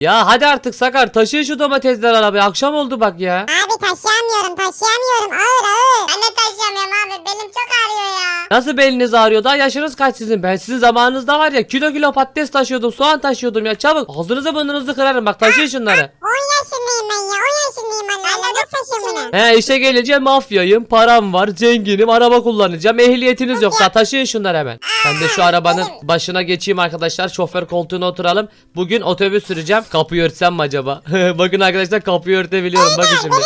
Ya hadi artık Sakar taşıyın şu domatesler arabaya. Akşam oldu bak ya. Abi taşıyamıyorum taşıyamıyorum ağır ağır. Ben de taşıyamıyorum abi benim çok ağrıyor ya. Nasıl beliniz ağrıyor? Daha yaşınız kaç sizin? Ben sizin zamanınızda var ya kilo kilo patates taşıyordum, soğan taşıyordum ya. Çabuk ağzınızı burnunuzu kırarım bak taşıyın şunları. 10 yaşındayım ben ya 10 yaşındayım ben. Hala da taşıyamıyorum. He işe gelince mafyayım, param var, zenginim, araba kullanacağım. Ehliyetiniz yok. Daha taşıyın şunları hemen. Ben de şu arabanın başına geçeyim arkadaşlar. Şoför koltuğuna oturalım. Bugün otobüs süreceğim. Kapıyı örtsem mi acaba? Bakın arkadaşlar kapıyı örtebiliyorum. Bakın şimdi.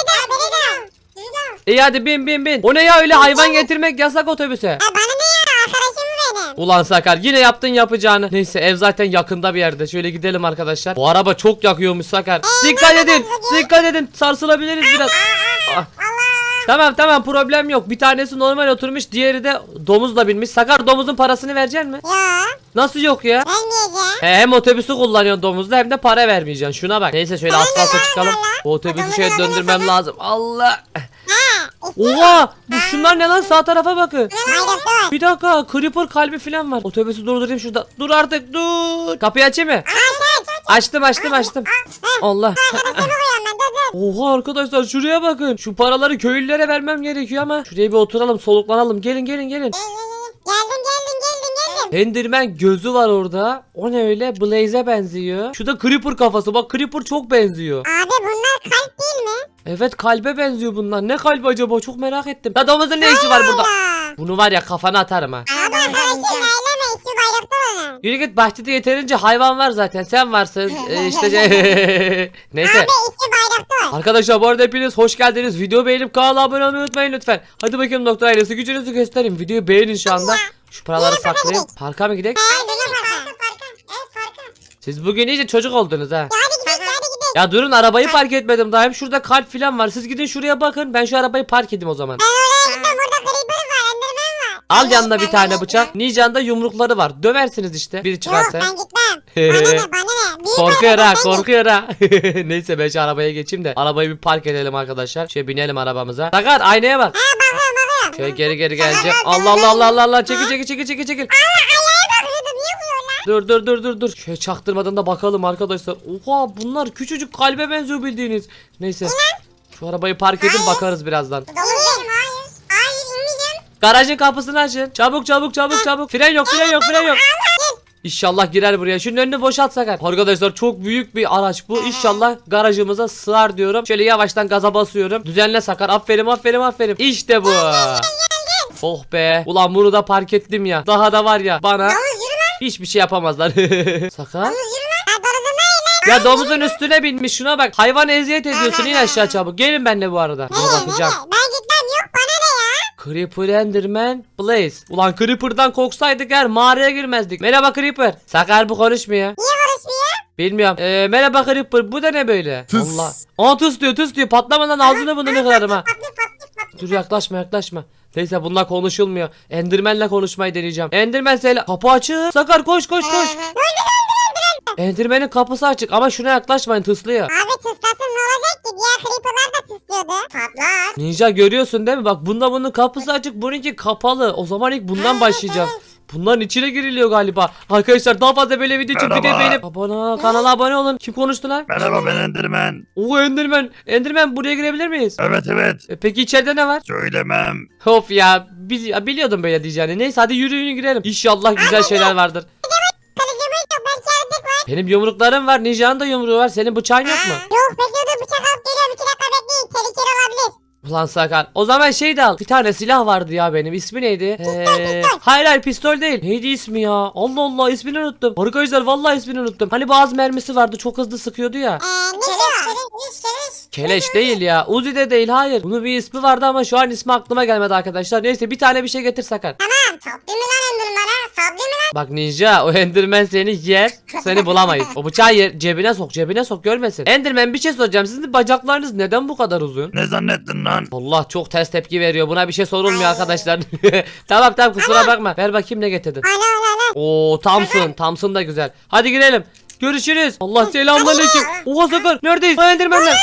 İyi hadi bin bin bin. O ne ya öyle hayvan getirmek yasak otobüse. Ha, bana ne ya arkadaşım benim. Ulan Sakar yine yaptın yapacağını. Neyse ev zaten yakında bir yerde. Şöyle gidelim arkadaşlar. Bu araba çok yakıyormuş Sakar. Dikkat edin. Dikkat edin. Sarsılabiliriz biraz. Ah. Tamam tamam problem yok. Bir tanesi normal oturmuş, diğeri de domuzla binmiş. Sakar domuzun parasını vereceksin mi? Ya Nasıl yok ya? vermeyeceğim. He, hem otobüsü kullanıyorsun domuzla hem de para vermeyeceksin. Şuna bak. Neyse şöyle asfalta çıkalım. Bu otobüsü şöyle döndürmem lazım. Allah. Ha. Oha! Bu şunlar ne lan sağ tarafa bakın. Bir dakika creeper kalbi falan var. Otobüsü durdurayım şurada. Dur artık dur. Kapıyı açayım mı? Açtım açtım açtım. Allah. Oha arkadaşlar şuraya bakın. Şu paraları köylülere vermem gerekiyor ama. Şuraya bir oturalım soluklanalım. Gelin gelin gelin. Geldim geldim geldim geldim. Enderman gözü var orada. O ne öyle? Blaze'e benziyor. Şu da Creeper kafası. Bak Creeper çok benziyor. Abi bunlar kalp değil mi? Evet kalbe benziyor bunlar. Ne kalbi acaba? Çok merak ettim. Ya domuzun ne işi var burada? Bunu var ya kafana atarım ha. Abi arkadaşım eyleme ismi bayraktör onun. Yürü git bahçede yeterince hayvan var zaten. Sen varsın. Ee, işte Neyse. Abi ismi bayraktör. Arkadaşlar bu arada hepiniz hoş geldiniz. Video beğenip kanala abone olmayı unutmayın lütfen. Hadi bakayım doktor ailesi gücünüzü gösterin. Videoyu beğenin şu anda. Şu paraları saklayın. Parka mı gidelim? Siz bugün iyice çocuk oldunuz ha. Ya durun arabayı park etmedim daha. Hem şurada kalp falan var. Siz gidin şuraya bakın. Ben şu arabayı park edeyim o zaman. Al yanına bir tane bıçak. Nican'da yumrukları var. Döversiniz işte. Biri Yok çıkarsa. ben gitmem. Bana ne bana. Büyük Korkuyor araba, ha korkuyor ha. Neyse ben şu arabaya geçeyim de arabayı bir park edelim arkadaşlar. Şöyle binelim arabamıza. Sakar aynaya bak. Ha bakıyorum bakıyorum. Şöyle geri geri geleceğim. Allah Allah Allah Allah Allah çekil çekil çekil çekil çekil. Ayağa bakıyordu niye vuruyor lan? Dur dur dur dur dur. Şöyle çaktırmadan da bakalım arkadaşlar. Oha bunlar küçücük kalbe benziyor bildiğiniz. Neyse. Şu arabayı park edin bakarız birazdan. Dolu değilim hayır. Hayır inmeyeceğim. Garajın kapısını açın. Çabuk çabuk çabuk çabuk. Fren yok fren yok fren yok. İnşallah girer buraya. Şunun önünü boşalt Sakar. Arkadaşlar çok büyük bir araç bu. İnşallah garajımıza sığar diyorum. Şöyle yavaştan gaza basıyorum. Düzenle Sakar. Aferin aferin aferin. İşte bu. Oh be. Ulan bunu da park ettim ya. Daha da var ya bana hiçbir şey yapamazlar. Sakar. Ya domuzun üstüne binmiş şuna bak. Hayvan eziyet ediyorsun. İn aşağı çabuk. Gelin benimle bu arada. Nereye bakacağım. nereye? Ben gitmem yok bana ne ya? Creeper Enderman Blaze. Ulan Creeper'dan korksaydık eğer mağaraya girmezdik. Merhaba Creeper. Sakar bu konuşmuyor. Niye konuşmuyor? Bilmiyorum. Ee, merhaba Creeper. Bu da ne böyle? Tıs. Allah. Aa tıs diyor tıs diyor. Patlamadan ağzını bunu ne kırarım ha. Dur yaklaşma yaklaşma. Neyse bununla konuşulmuyor. Enderman'le konuşmayı deneyeceğim. Enderman selam. Kapı açık. Sakar koş koş koş. Enderman'in kapısı açık ama şuna yaklaşmayın tıslıyor. Abi tıslasın ne olacak ki? Diğer creeperlar da tıslıyordu. Patlar. Ninja görüyorsun değil mi? Bak bunda bunun kapısı açık. Bununki kapalı. O zaman ilk bundan başlayacağız. Bunların içine giriliyor galiba. Arkadaşlar daha fazla böyle video için Merhaba. videoyu beğenip abone kanala abone olun. Kim konuştu lan? Merhaba ben Enderman. Oo Enderman. Enderman buraya girebilir miyiz? Evet evet. E, peki içeride ne var? Söylemem. Of ya, bil- ya biliyordum böyle diyeceğini. Neyse hadi yürüyün girelim. İnşallah güzel şeyler vardır. Belki var. Benim yumruklarım var. Ninja'nın da yumruğu var. Senin bıçağın yok mu? Yok bekliyordum Ulan Sakar. O zaman şey de al. Bir tane silah vardı ya benim. İsmi neydi? Ee, pistol. hayır hayır pistol değil. Neydi ismi ya? Allah Allah ismini unuttum. Arkadaşlar vallahi ismini unuttum. Hani bazı mermisi vardı çok hızlı sıkıyordu ya. Eee ne diyor? Keleş keleş. Keleş değil ya. Uzi de değil hayır. Bunun bir ismi vardı ama şu an ismi aklıma gelmedi arkadaşlar. Neyse bir tane bir şey getir Sakar. Tamam sablı mı lan endirmana? Sablı mı lan? Bak ninja o Enderman seni yer. Seni bulamayız. O bıçağı yer, cebine sok cebine sok görmesin. Enderman bir şey soracağım. Sizin bacaklarınız neden bu kadar uzun? Ne zannettin lan? Allah çok ters tepki veriyor. Buna bir şey sorulmuyor arkadaşlar. tamam tamam kusura bakma. Ver bakayım ne getirdin. Ana ana ana. Oo Thompson. Thompson da güzel. Hadi girelim. Görüşürüz. Allah selamünaleyküm. Oha sakar. Neredeyiz? Ha Enderman'ler.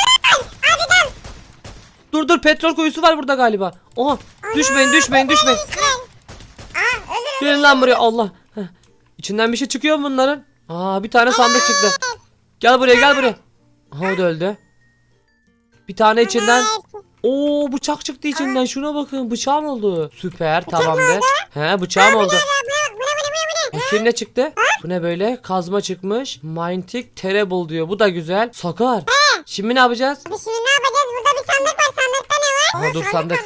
Dur dur petrol kuyusu var burada galiba. Oha. Düşmeyin düşmeyin düşmeyin. Aa. Gelin lan buraya Allah. Heh. İçinden bir şey çıkıyor mu bunların? Aa bir tane sandık çıktı. Gel buraya gel buraya. Aha o da öldü. Bir tane içinden. Oo bıçak çıktı içinden. Şuna bakın bıçağım oldu. Süper tamamdır. He bıçağım oldu. Bakayım ne çıktı? Bu ne böyle? Kazma çıkmış. Mintic Terrible diyor. Bu da güzel. Sakar. Şimdi ne yapacağız? Şimdi ne yapacağız? Burada bir sandık var. Sandıkta ne var? Oo, dur, sandık sandık.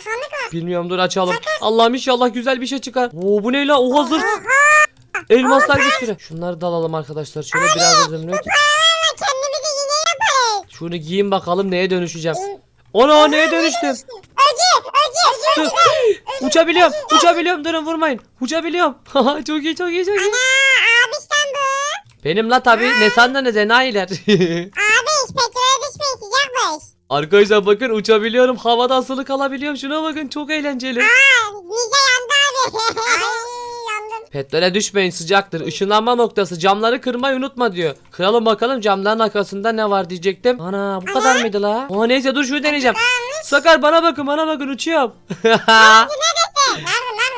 Bilmiyorum dur açalım. Allah'ım inşallah güzel bir şey çıkar. Oo bu ne la? Oha zırt. Elmaslar bir sürü. Şunları da alalım arkadaşlar. Şöyle biraz. Aa, kendimizi yine yaparız. Şunu giyin bakalım neye dönüşeceğim. Ona neye dönüştüm? Öcü. Öcü. Öcü. Dur. Uçabiliyorum. Uçabiliyorum. Durun vurmayın. Uçabiliyorum. Çok iyi çok iyi çok iyi. Aa, abişten bu. Benim la tabi ne sandınız enayiler. Abi petrole düşmeyi sıcakmış. Arkadaşlar bakın uçabiliyorum. Havada asılı kalabiliyorum. Şuna bakın çok eğlenceli. Aa, Nice yandı abi. Ay yandım. Petrole düşmeyin sıcaktır. Işınlanma noktası. Camları kırmayı unutma diyor. Kıralım bakalım camların arkasında ne var diyecektim. Ana bu kadar mıydı la? Aa neyse dur şunu deneyeceğim. Sakar bana bakın bana bakın uçuyorum. Nerede? Nerede?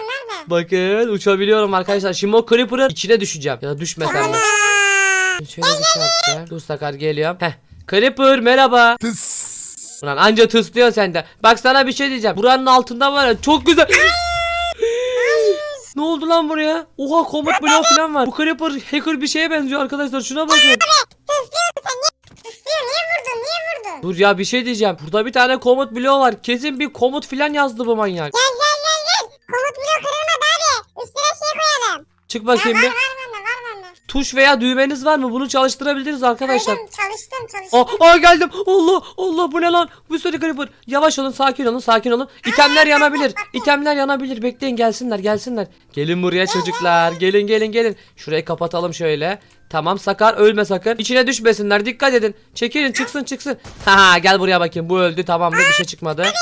Nerede? bakın uçabiliyorum arkadaşlar. Şimdi o creeper'ın içine düşeceğim. Ya düşmesem mi? Şöyle bir şey yapacağım. Dur Sakar geliyorum. Heh. Creeper merhaba. Ulan anca tıslıyor sende. Bak sana bir şey diyeceğim. Buranın altında var ya çok güzel. ne oldu lan buraya? Oha komut bloğu falan var. Bu Creeper hacker bir şeye benziyor arkadaşlar. Şuna bakın. Tıslıyor niye vurdun? Niye vurdun? Dur ya bir şey diyeceğim. Burada bir tane komut bloğu var. Kesin bir komut falan yazdı bu manyak. Gel gel gel gel. Komut bloğu kırılmadı abi. Üstüne şey koyalım. Çık bakayım var bir. var bende var bende. Tuş veya düğmeniz var mı? Bunu çalıştırabiliriz arkadaşlar. Koydum, çalıştım çalıştım. Aa, aa geldim. Allah Allah bu ne lan? Bu sürü creeper. Yavaş olun sakin olun sakin olun. İtemler yanabilir. İtemler yanabilir. Bekleyin gelsinler gelsinler. Gelin buraya çocuklar. Gelin gelin gelin. Şurayı kapatalım şöyle. Tamam Sakar ölme sakın. İçine düşmesinler. Dikkat edin. Çekilin çıksın çıksın. Ha gel buraya bakayım. Bu öldü tamamdır bir şey çıkmadı. İtem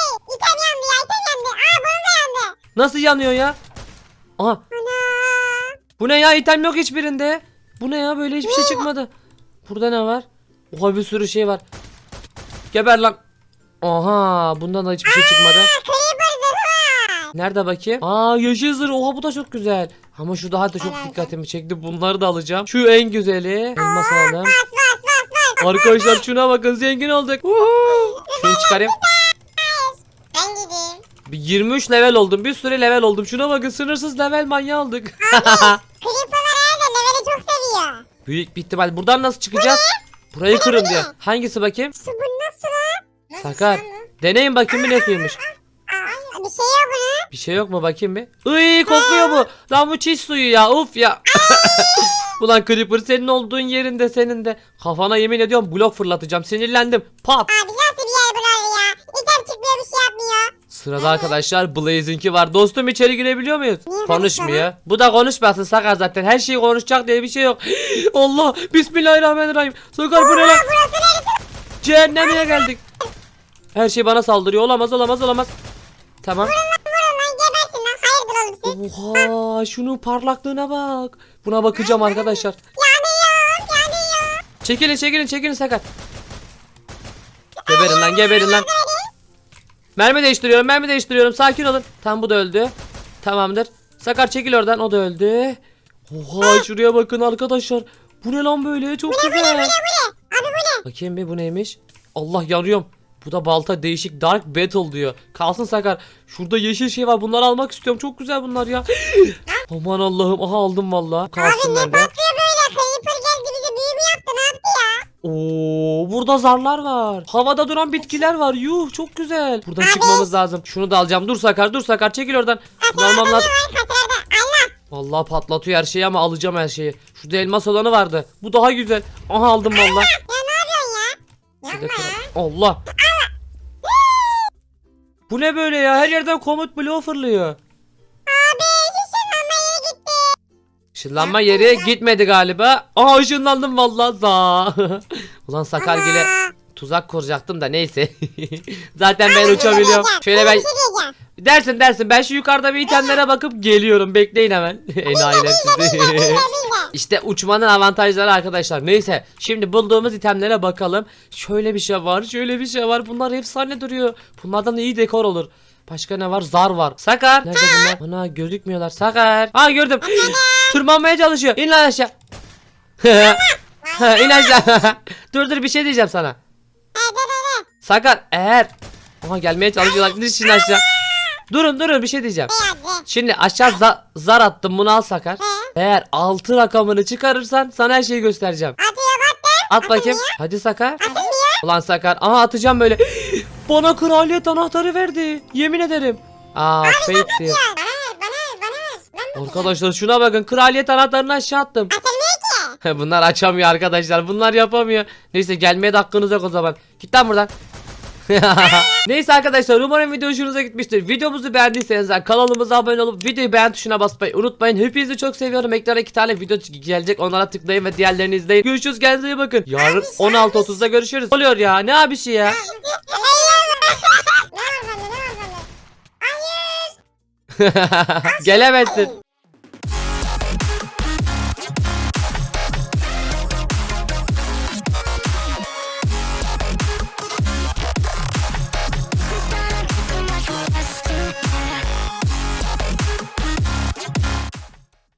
yandı ya item yandı. Aa bunun da yandı. Nasıl yanıyor ya? Aha bu ne ya item yok hiçbirinde. Bu ne ya böyle hiçbir şey çıkmadı. Burada ne var? Oha bir sürü şey var. Geber lan. Aha bundan da hiçbir şey çıkmadı. Nerede bakayım? Aa yeşil zırh. Oha bu da çok güzel. Ama şu daha da çok dikkatimi çekti. Bunları da alacağım. Şu en güzeli. Elmas alalım. Arkadaşlar şuna bakın zengin olduk. Şunu çıkarayım. Ben gideyim. Bir 23 level oldum. Bir sürü level oldum. Şuna bakın sınırsız level manyağı olduk. Creeper'lar herhalde leveli çok seviyor. Büyük bir ihtimal. Buradan nasıl çıkacağız? Burayı kırın diyor. Hangisi bakayım? Su bu nasıl lan? Sakar. Deneyin bakayım bir. Aa, bir şey yok bunun. Bir şey yok mu bakayım bir? Iy kokuyor bu. Lan bu çiş suyu ya. Uf ya. Ulan Creeper senin olduğun yerinde senin de. Kafana yemin ediyorum blok fırlatacağım. Sinirlendim. Pat. Abi nasıl Sırada arkadaşlar Blaze'inki var. Dostum içeri girebiliyor muyuz? Niye Konuşmuyor. Bu da konuşmasın Sakar zaten. Her şeyi konuşacak diye bir şey yok. Allah. Bismillahirrahmanirrahim. Sakar bu ne lan? Cehenneme geldik. Her şey bana saldırıyor. Olamaz olamaz olamaz. Tamam. Vurun lan gebertin lan. Hayırdır oğlum siz? Oha şunun parlaklığına bak. Buna bakacağım arkadaşlar. Yanıyor yanıyor. Çekilin çekilin çekilin Sakar. Geberin lan geberin lan. Mermi değiştiriyorum mermi değiştiriyorum sakin olun. Tam bu da öldü. Tamamdır. Sakar çekil oradan o da öldü. Oha şuraya bakın arkadaşlar. Bu ne lan böyle çok güzel. Abi bu ne? Bakayım bir bu neymiş. Allah yanıyorum. Bu da balta değişik Dark Battle diyor. Kalsın Sakar. Şurada yeşil şey var. Bunları almak istiyorum. Çok güzel bunlar ya. Aman Allah'ım. Aha aldım valla. Kalsın Abi ne patlıyor böyle? Creeper geldi bize büyü mü yaptı ne yaptı ya? Oo, burada zarlar var. Havada duran bitkiler var. Yuh çok güzel. Buradan çıkmamız lazım. Şunu da alacağım. Dur Sakar, dur Sakar. Çekil oradan. Bunu almam lazım. Vallahi patlatıyor her şeyi ama alacağım her şeyi. Şurada elmas olanı vardı. Bu daha güzel. Aha aldım valla. Allah. Bu ne böyle ya? Her yerden komut bloğu fırlıyor. Işınlanma yeri gitmedi galiba. Aa ışınlandım vallahi za. Ulan Sakar gele Aa, tuzak kuracaktım da neyse. Zaten ben abi, uçabiliyorum. şey Şöyle ben şey dersin dersin ben şu yukarıda bir itemlere bakıp geliyorum. Bekleyin hemen. Enayiler sizi. İşte uçmanın avantajları arkadaşlar. Neyse şimdi bulduğumuz itemlere bakalım. Şöyle bir şey var, şöyle bir şey var. Bunlar efsane duruyor. Bunlardan iyi dekor olur. Başka ne var? Zar var. Sakar. Nerede bunlar? Ana gözükmüyorlar. Sakar. Ha gördüm. Tırmanmaya çalışıyor. İn lan aşağı. İn aşağı. dur dur bir şey diyeceğim sana. Sakar eğer Aha gelmeye çalışıyorlar. Dur şimdi aşağı. Durun durun bir şey diyeceğim. Şimdi aşağı za- zar attım bunu al Sakar. Eğer 6 rakamını çıkarırsan sana her şeyi göstereceğim. At bakayım. Hadi Sakar. Ulan Sakar. Aha atacağım böyle. Bana kraliyet anahtarı verdi. Yemin ederim. Aa fake Arkadaşlar şuna bakın. Kraliyet anahtarını aşağı attım. Atılmıyor ki. Bunlar açamıyor arkadaşlar. Bunlar yapamıyor. Neyse gelmeye de hakkınız yok o zaman. Git lan buradan. Neyse arkadaşlar umarım video hoşunuza gitmiştir. Videomuzu beğendiyseniz kanalımıza abone olup videoyu beğen tuşuna basmayı unutmayın. Hepinizi çok seviyorum. Ekrana iki tane video gelecek. Onlara tıklayın ve diğerlerini izleyin. Görüşürüz kendinize iyi bakın. Yarın 16.30'da görüşürüz. Oluyor ya? Ne ya? Var bende? Hayır. Gelemezsin.